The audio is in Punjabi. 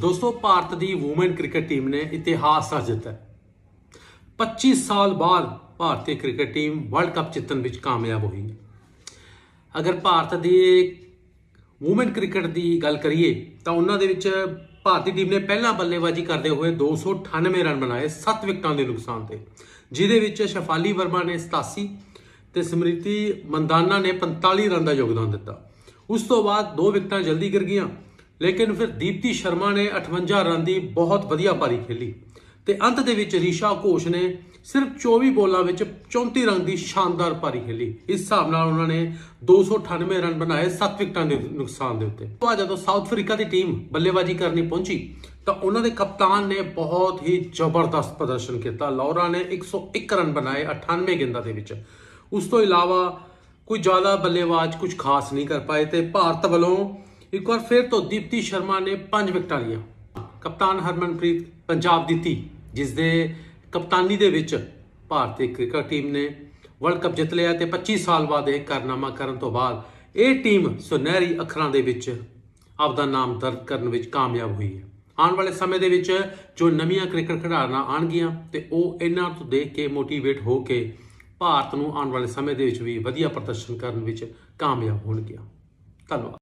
ਦੋਸਤੋ, ਭਾਰਤ ਦੀ ਔਮਨ ਕ੍ਰਿਕਟ ਟੀਮ ਨੇ ਇਤਿਹਾਸ ਰਚ ਦਿੱਤਾ ਹੈ। 25 ਸਾਲ ਬਾਅਦ ਭਾਰਤੀ ਕ੍ਰਿਕਟ ਟੀਮ ਵਰਲਡ ਕੱਪ ਜਿੱਤਣ ਵਿੱਚ ਕਾਮਯਾਬ ਹੋਈ ਅਗਰ ਭਾਰਤ ਦੀ ਔਮਨ ਕ੍ਰਿਕਟ ਦੀ ਗੱਲ ਕਰੀਏ, ਤਾਂ ਉਹਨਾਂ ਦੇ ਵਿੱਚ ਭਾਰਤੀ ਟੀਮ ਨੇ ਪਹਿਲਾਂ ਬੱਲੇਬਾਜ਼ੀ ਕਰਦੇ ਹੋਏ 298 ਰਨ ਬਣਾਏ 7 ਵਿਕਟਾਂ ਦੇ ਨੁਕਸਾਨ ਤੇ। ਜਿਹਦੇ ਵਿੱਚ ਸ਼ਫਾਲੀ ਵਰਮਾ ਨੇ 87 ਤੇ ਸਮ੍ਰਿਤੀ ਮੰਦਾਨਾ ਨੇ 45 ਰਨ ਦਾ ਯੋਗਦਾਨ ਦਿੱਤਾ। ਉਸ ਤੋਂ ਬਾਅਦ ਦੋ ਵਿਕਟਾਂ ਜਲਦੀ ਗਿਰ ਗਈਆਂ। ਲੇਕਿਨ ਫਿਰ ਦੀਪਤੀ ਸ਼ਰਮਾ ਨੇ 58 ਰਨ ਦੀ ਬਹੁਤ ਵਧੀਆ ਪਾਰੀ ਖੇਲੀ ਤੇ ਅੰਤ ਦੇ ਵਿੱਚ ਰੀਸ਼ਾ ਘੋਸ਼ ਨੇ ਸਿਰਫ 24 ਬੋਲਾਂ ਵਿੱਚ 34 ਰਨ ਦੀ ਸ਼ਾਨਦਾਰ ਪਾਰੀ ਖੇਲੀ। ਇਸ ਹਿਸਾਬ ਨਾਲ ਉਹਨਾਂ ਨੇ 298 ਰਨ ਬਣਾਏ 7 ਵਿਕਟਾਂ ਦੇ ਨੁਕਸਾਨ ਦੇ ਉੱਤੇ। ਤੋਂ ਜਦੋਂ ਸਾਊਥ ਅਫਰੀਕਾ ਦੀ ਟੀਮ ਬੱਲੇਬਾਜ਼ੀ ਕਰਨੀ ਪਹੁੰਚੀ, ਤਾਂ ਉਹਨਾਂ ਦੇ ਕਪਤਾਨ ਨੇ ਬਹੁਤ ਹੀ ਜ਼ਬਰਦਸਤ ਪ੍ਰਦਰਸ਼ਨ ਕੀਤਾ। ਲੌਰਾ ਨੇ 101 ਰਨ ਬਣਾਏ 98 ਗੇਂਦਾਂ ਦੇ ਵਿੱਚ। ਉਸ ਤੋਂ ਇਲਾਵਾ ਕੋਈ ਜ਼ਿਆਦਾ ਬੱਲੇਬਾਜ਼ ਕੁਝ ਖਾਸ ਨਹੀਂ ਕਰ ਪਾਏ ਤੇ ਭਾਰਤ ਵੱਲੋਂ ਇੱਕ ਵਾਰ ਫਿਰ ਤੋਂ ਦੀਪਤੀ ਸ਼ਰਮਾ ਨੇ 5 ਵਿਕਟਾਂ ਲਈਆਂ। ਕਪਤਾਨ ਹਰਮਨਪ੍ਰੀਤ ਪੰਜਾਬ ਦੀ ਧੀ ਜਿਸ ਦੇ ਕਪਤਾਨੀ ਦੇ ਵਿੱਚ ਭਾਰਤੀ ਕ੍ਰਿਕਟ ਟੀਮ ਨੇ ਵਰਲਡ ਕੱਪ ਜਿੱਤ ਲਿਆ ਤੇ 25 ਸਾਲ ਬਾਅਦ ਇਹ ਕਾਰਨਾਮਾ ਕਰਨ ਤੋਂ ਬਾਅਦ ਇਹ ਟੀਮ ਸੁਨਹਿਰੀ ਅੱਖਰਾਂ ਦੇ ਵਿੱਚ ਆਪਦਾ ਨਾਮ ਦਰਜ ਕਰਨ ਵਿੱਚ ਕਾਮਯਾਬ ਹੋਈ ਹੈ। ਆਉਣ ਵਾਲੇ ਸਮੇਂ ਦੇ ਵਿੱਚ ਜੋ ਨਵੀਆਂ ਕ੍ਰਿਕਟ ਖਿਡਾਰਨਾਂ ਆਣਗੀਆਂ ਤੇ ਉਹ ਇਹਨਾਂ ਤੋਂ ਦੇਖ ਕੇ ਮੋਟੀਵੇਟ ਹੋ ਕੇ ਭਾਰਤ ਨੂੰ ਆਉਣ ਵਾਲੇ ਸਮੇਂ ਦੇ ਵਿੱਚ ਵੀ ਵਧੀਆ ਪ੍ਰਦਰਸ਼ਨ ਕਰਨ ਵਿੱਚ ਕਾਮਯਾਬ ਹੋਣਗੀਆਂ। ਧੰਨਵਾਦ।